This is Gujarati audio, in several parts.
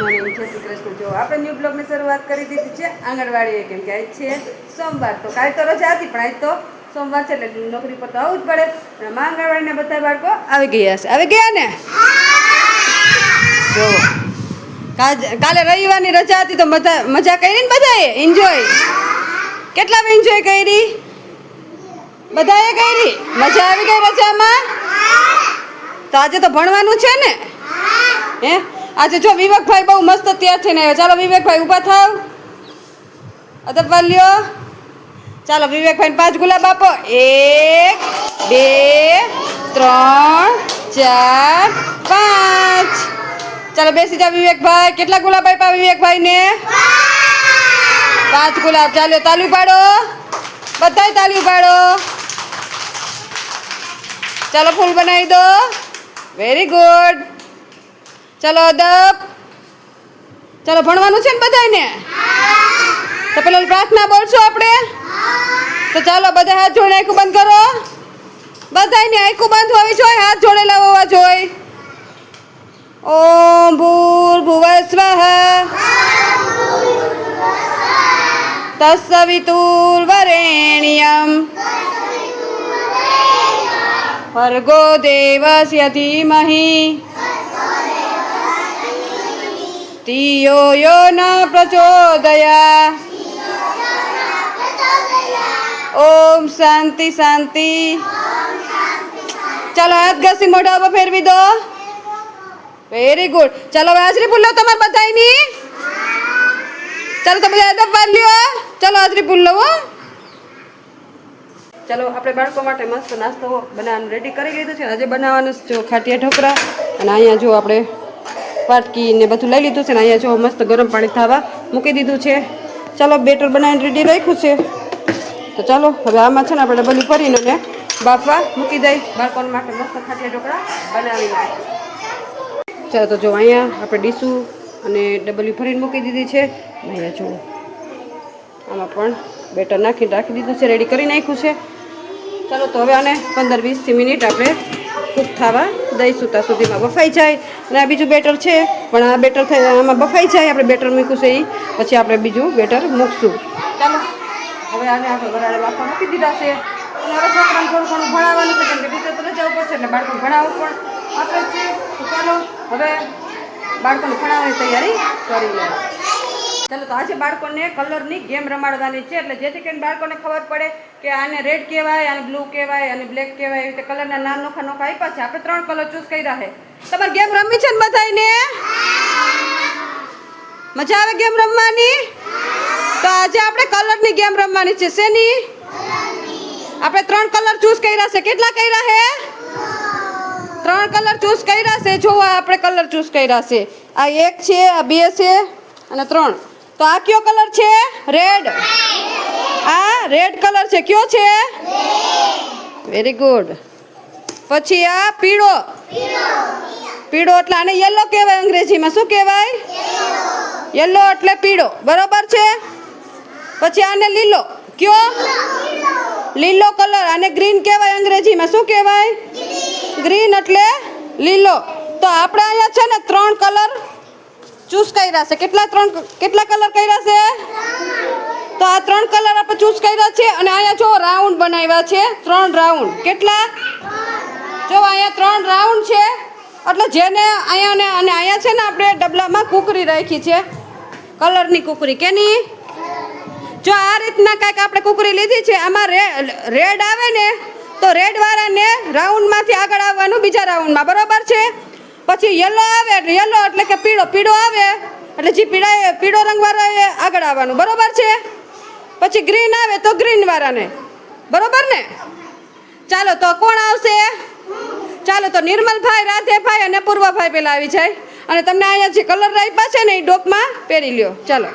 મોર્નિંગ જય શ્રી કૃષ્ણ, જો આપણે ન્યૂ બ્લોગની શરૂઆત કરી દીધી છે, આંગણવાડીએ કેમ કે આજ છે સોમવાર. તો કાલે તો રજા હતી, પણ આજ તો સોમવાર છે, એટલે નોકરી પર તો આવવું જ પડે. અને માં આંગણવાડીના બધા બાળકો આવી ગયા છે. આવી ગયા ને? જો, કાલે રવિવારની રજા હતી, તો મજા મજા કરી ને બધાએ? એન્જોય કેટલા એન્જોય કરી? બધાએ કરી? મજા આવી ગઈ રજામાં? તો આજે તો ભણવાનું છે ને? હે? આજે જો વિવેકભાઈ બહુ મસ્ત તૈયાર થઈને આવ્યા. ચાલો વિવેકભાઈ ઊભા થાવ. અદબ લ્યો ચાલો વિવેકભાઈ પાંચ ગુલાબ આપો. એક, બે, ત્રણ, ચાર, પાંચ. ચાલો બેસી જાવ વિવેકભાઈ. કેટલા ગુલાબ આપ્યા વિવેકભાઈને? પાંચ ગુલાબ. ચાલો તાલી પાડો બધાય તાલી પાડો ચાલો ફૂલ બનાવી દો. વેરી ગુડ ચાલો અદબ. ચાલો ભણવાનું છે ને બધાને તો પેલા પ્રાર્થના બોલશો આપણે? તો ચાલો બધા હાથ જોડે આખું બંધ કરો. બધાને આખું બંધ હોવી જોઈએ, હાથ જોડેલા હોવા જોઈએ. ઓમ ભૂર ભુવ સ્વઃ. તત્સવિતુર્વરેણ્યમ ભર્ગો દેવસ્ય ધીમહિ તિયો યો ન પ્રચોદયા. ઓમ શાંતિ શાંતિ. ચાલો હાથ ઘસી મોઢા ઉપર ફેરવી દો. વેરી ગુડ ચાલો હવે હાજરી ભૂલો તમારે બધાની ચાલો તમે બધા અદબ લ્યો. ચાલો હાજરી ભૂલ લવો. ચાલો આપણે બાળકો માટે મસ્ત નાસ્તો બનાવવાનું રેડી કરી લીધું છે. આજે બનાવવાનું જો ખાટિયા ઢોકળા. અને અહીંયા જો આપણે વાટકી ને બધું લઈ લીધું છે ને અહીંયા જો મસ્ત ગરમ પાણી થવા મૂકી દીધું છે. ચાલો, બેટર બનાવીને રેડી રાખ્યું છે. તો ચાલો, હવે આમાં છે ને આપણે ડબલી ભરીને ને બાફવા મૂકી દઈ. બાળકો માટે મસ્ત ખાટલા ઢોકળા બનાવી નાખીએ ચાલો, તો જો અહીંયા આપણે ડીશું અને ડબલી ભરીને મૂકી દીધી છે. અહીંયા જુઓ આમાં પણ બેટર નાખીને રાખી દીધું છે રેડી કરી નાખ્યું છે. ચાલો, તો હવે આને પંદર વીસથી મિનિટ આપણે કૂક થવા દઈશું ત્યાં સુધીમાં. બફાઈ જાય અને આ બીજું બેટર છે. પણ આ બેટર થઈ આમાં બફાઈ જાય, આપણે બેટર મૂક્યું છે એ પછી આપણે બીજું બેટર મૂકશું. ચાલો. હવે આને આપણે વરાળે બાફવા મૂકી દીધા છે. અને છોકરાને થોડું ઘણું ભણાવવાનું છે, કેમ કે ટીચર તો રજા ઉપર છે એટલે બાળકો ભણાવવું પણ આપણે છે. તો ચાલો, હવે બાળકોને ભણાવવાની તૈયારી કરી લે ચાલો, તો આજે બાળકોને કલરની ગેમ રમાડવાની છે, એટલે જેથી કરીને બાળકોને ખબર પડે કે આને રેડ કહેવાય, આને બ્લુ કહેવાય, આને બ્લેક કહેવાય, એવી રીતે કલરના નામ નોખા નોખા આપ્યા છે. આપણે ત્રણ કલર ચૂઝ કર્યા છે. તમારે ગેમ રમી છે ને બધાને મજા આવે ગેમ રમવાની? તો આજે આપણે કલરની ગેમ રમવાની છે. શેની? આપણે ત્રણ કલર ચૂઝ કર્યા છે. કેટલા કર્યા છે? ત્રણ કલર ચૂઝ કર્યા છે. જો આપણે કલર ચૂઝ કર્યા છે. આ એક છે, આ બે છે અને ત્રણ. તો આ કયો કલર છે? રેડ આ રેડ કલર છે. કયો છે? વેરી ગુડ પછી આ પીળો. પીળો એટલે આને યલો કહેવાય અંગ્રેજીમાં. શું કહેવાય? યલો એટલે પીળો. બરોબર છે? પછી આને લીલો. કયો? લીલો કલર. આને ગ્રીન કહેવાય અંગ્રેજીમાં. શું કહેવાય? ગ્રીન એટલે લીલો. તો આપણે અહીંયા છે ને ત્રણ કલર ચૂઝ કર્યા છે. કેટલા ત્રણ, કેટલા કલર કર્યા છે? તો આ ત્રણ કલર આપણે ચૂઝ કર્યા છે અને અહીંયા જો રાઉન્ડ બનાવ્યા છે. ત્રણ રાઉન્ડ કેટલા? જો અહીંયા ત્રણ રાઉન્ડ છે. એટલે જેને અહીંયા અને અહીંયા છે ને આપણે ડબલામાં કુકરી રાખી છે. કલરની કુકરી. કેની જો આ રીતના કાંઈક આપણે કુકરી લીધી છે, આમાં રેડ આવે ને, તો રેડવાળાને રાઉન્ડમાંથી આગળ આવવાનું બીજા રાઉન્ડમાં બરાબર છે? પછી યલો આવે યલો એટલે કે પીળો. પીળો આવે એટલે જે પીળા પીળો રંગવાળો એ આગળ આવવાનું. બરોબર છે? પછી ગ્રીન આવે તો ગ્રીન વાળાને. બરોબર ને? ચાલો તો કોણ આવશે? ચાલો તો નિર્મલભાઈ, રાધેભાઈ અને પૂર્વભાઈ પેલા આવી જાય. અને તમને અહીંયા જે કલર રાખ્યા છે ને એ ડોકમાં પહેરી લ્યો. ચાલો.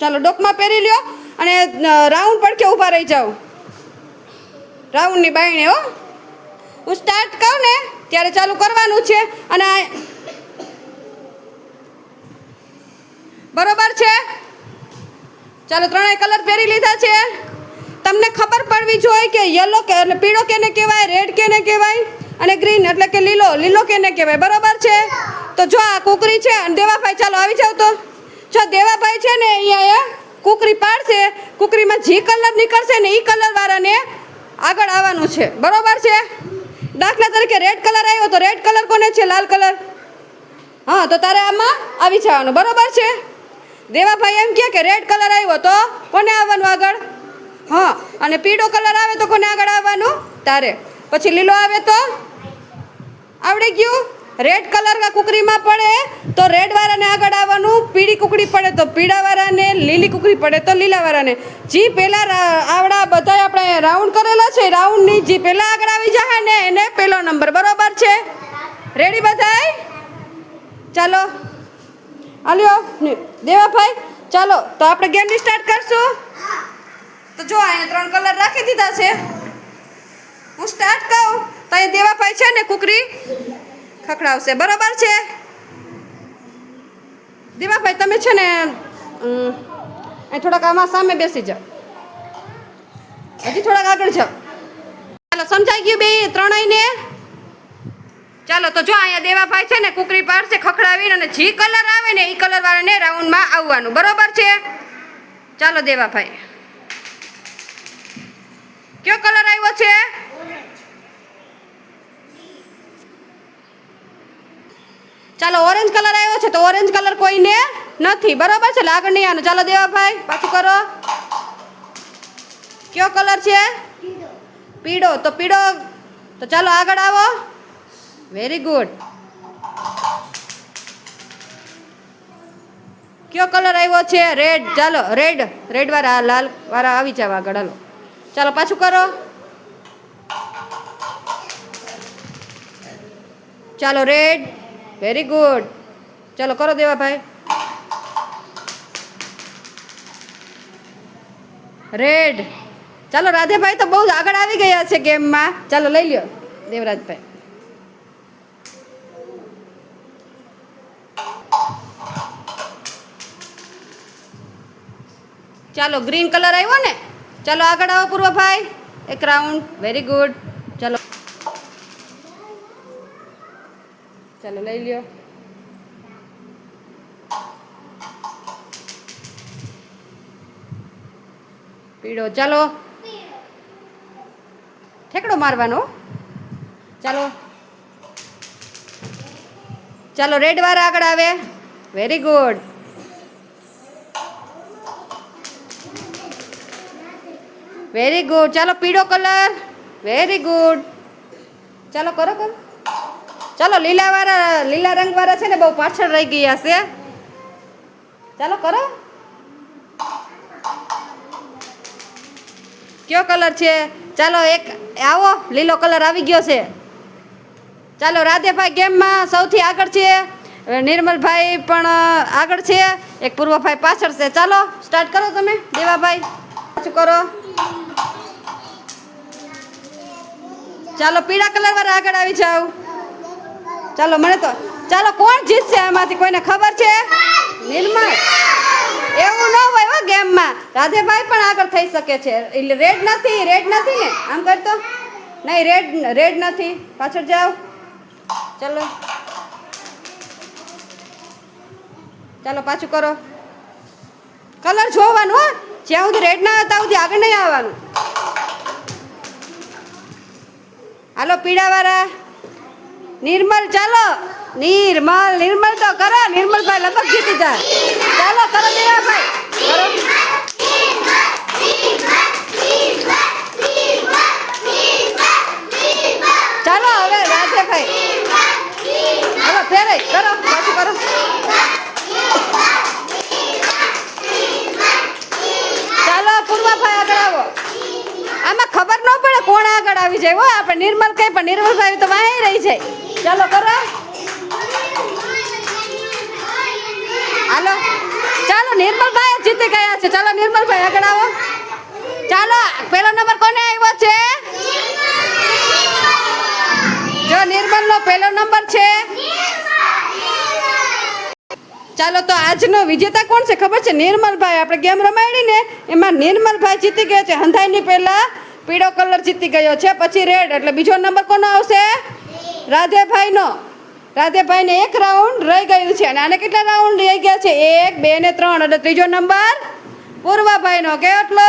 ચાલો, ડોકમાં પહેરી લ્યો અને રાઉન્ડ પડખે ઊભા રહી જાઓ. રાઉન્ડની બાયણે હો. હું સ્ટાર્ટ કહું ને, ત્યારે ચાલુ કરવાનું છે. અને આ બરોબર છે? ચાલો ત્રણેય કલર પહેરી લીધા છે. તમને ખબર પડવી જોઈએ કે યલો કે એટલે પીળો કેને કહેવાય, રેડ કેને કહેવાય અને ગ્રીન એટલે કે લીલો લીલો કેને કહેવાય, બરોબર છે? તો જો આ કુકરી છે અને દેવાભાઈ, ચાલો આવી જાવ તો. જો દેવાભાઈ છે ને અહીંયા એ કુકરી પાડશે, કુકરીમાં જે કલર નીકળશે ને એ કલરવાળાને આગળ આવવાનું છે. બરોબર છે? દાખલા તરીકે રેડ કલર આવ્યો તો રેડ કલર કોને છે? લાલ કલર. હા, તો તારે આમાં આવી જવાનું. બરોબર છે? દેવાભાઈ એમ કહે કે રેડ કલર આવ્યો તો કોને આવવાનું આગળ? હા, અને પીળો કલર આવે તો કોને આગળ આવવાનું? તારે. પછી લીલો આવે તો? આવડી ગયું? રેડ કલર કુકરીમાં પડે તો રેડ વાળાને આગળ આવવાનું, પીળી કુકડી પડે તો પીળા વાળાને, લીલી કુકડી પડે તો લીલા વાળાને. જે પહેલા આવડા બધા આપણે રાઉન્ડ કરેલા છે રાઉન્ડની જે પહેલાં આગળ આવી જાય ને એને પહેલો નંબર બરોબર છે. રેડી બધાય? ચાલો. આલ્યો ને, દેવાભાઈ ચાલો તો આપણે ગેમની સ્ટાર્ટ કરશું. તો જો અહીંયા ત્રણ કલર રાખી દીધા છે. હું સ્ટાર્ટ કહું તો અહીંયા દેવાભાઈ છે ને કુકરી ખખડાવશે. બરોબર છે? દેવાભાઈ તમે છે ને થોડાક આમાં સામે બેસી જાઓ. હજી થોડાક આગળ જાઓ. ચાલો સમજાઈ ગયું બે ત્રણેયને? ચાલો, તો જો અહીંયા દેવાભાઈ છે ને, કુકરી પાડશે ખખડાવીને અને જે કલર આવે ને એ કલર વાળાને રાઉન્ડમાં આવવાનું. બરોબર છે? ચાલો, દેવાભાઈ. કયો કલર આવ્યો છે? ચાલો, ઓરેન્જ કલર આવ્યો છે, તો ઓરેન્જ કલર કોઈને નથી. બરોબર છે? આગળ નહીં આનું. ચાલો, દેવાભાઈ, પાછું કરો. કયો કલર છે? પીળો. તો પીળો, તો ચાલો આગળ આવો. વેરી ગુડ કયો કલર આવ્યો છે? રેડ ચાલો રેડ રેડ વાળા આ લાલ વાળા આવી જાવ આગળ. હાલો. ચાલો, પાછું કરો. ચાલો રેડ વેરી ગુડ ચાલો, કરો દેવાભાઈ રેડ ચાલો, રાધેભાઈ તો બહુ જ આગળ આવી ગયા છે ગેમમાં. ચાલો, લઈ લ્યો. દેવરાજભાઈ. ચાલો ગ્રીન કલર આવ્યો ને? ચાલો આગળ આવો પૂર્વભાઈ. એક રાઉન્ડ. વેરી ગુડ ચાલો. ચાલો, લઈ લ્યો. પીળો. ચાલો. ઠેકડો મારવાનો. ચાલો. ચાલો રેડ વાળા આગળ આવે. વેરી ગુડ વેરી ગુડ ચાલો, પીળો કલર. વેરી ગુડ ચાલો, કરો કરો. ચાલો, લીલાવાળા, લીલા રંગવાળા છે ને, બહુ પાછળ રહી ગયા છે. ચાલો, કરો. કયો કલર છે? ચાલો, એક, આવો, લીલો કલર આવી ગયો છે. ચાલો, રાધેભાઈ ગેમમાં સૌથી આગળ છે. નિર્મલભાઈ પણ, આગળ છે. એક પૂર્વભાઈ પાછળ છે. ચાલો સ્ટાર્ટ કરો તમે, દેવાભાઈ. પાછું કરો. ચાલો પીળા કલર વાળા આગળ આવી જાવ ચાલો, મને તો ચાલો, કોણ જીતશે આમાંથી? કોઈને ખબર છે? નિર્મલ એવું ન હોય હો ગેમમાં. રાધેભાઈ પણ આગળ થઈ શકે છે. એટલે રેડ નથી રેડ નથી ને? આમ કરતો નહીં રેડ રેડ નથી. પાછળ જાઓ. ચાલો. ચાલો, પાછું કરો. કલર જોવાનું હો. જ્યાં સુધી રેડ ના હતા સુધી આગળ નહીં આવવાનું. હાલો પીડાવાળા નિર્મલ, ચાલો. નિર્મલ નિર્મલ તો કરો. નિર્મલભાઈ લગભગ જીતી જાય. ચાલો, કરો દેવાભાઈ કરો. ચાલો, હવે રાધેભાઈ હવે ફેરે કરો પાછું કરો ચાલો પૂર્વાભાઈ આગળ આવો આમાં ખબર ન પડે કોણ આગળ આવી જાય. હો, આપણે નિર્મલ કઈ પણ, નિર્મલભાઈ તો વાહી રહી જાય. ચાલો કરો. હાલો. ચાલો, નિર્મલભાઈ જીતી ગયા છે. ચાલો, નિર્મલભાઈ આગળ આવો. ચાલો, પેલો નંબર કોને આવ્યો છે? જો નિર્મલ નો પહેલો નંબર છે. ચાલો, તો આજનો વિજેતા કોણ છે ખબર છે? નિર્મલભાઈ. આપણે ગેમ રમાડી ને એમાં નિર્મલભાઈ જીતી ગયો છે. હંધાઈની પહેલા પીળો કલર જીતી ગયો છે, પછી રેડ એટલે બીજો નંબર કોનો આવશે? રાધેભાઈનો. રાધેભાઈને એક રાઉન્ડ રહી ગયું છે, અને આને કેટલા રાઉન્ડ રહી ગયા છે? એક, બે ને ત્રણ, એટલે ત્રીજો નંબર પૂર્વાભાઈનો. કેટલો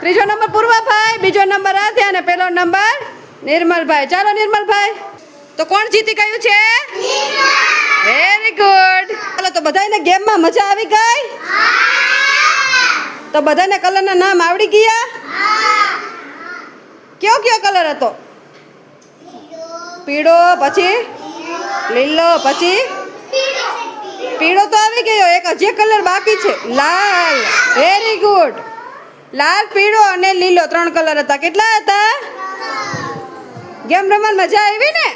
ત્રીજો નંબર પૂર્વાભાઈ, બીજો નંબર રાધે, અને પહેલો નંબર નિર્મલભાઈ. ચાલો નિર્મલભાઈ, તો કોણ જીતી ગયું છે? વેરી ગુડ ચાલો, તો બધાને ગેમમાં મજા આવી ગઈ? તો બધાને કલરના નામ આવડી ગયા? કયો કયો કલર હતો? પીળો, પછી? લીલો, પછી? પીળો તો આવી ગયો, એક હજી કલર બાકી છે, લાલ. વેરી ગુડ લાલ, પીળો અને લીલો ત્રણ કલર હતા. કેટલા હતા? ગેમ રમવાની મજા આવી ને?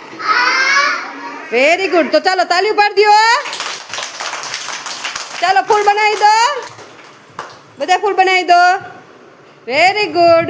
વેરી ગુડ તો ચાલો, તાલી પાડી દો ચાલો, ફૂલ બનાવી દો. બધા ફૂલ બનાવી દો. Very good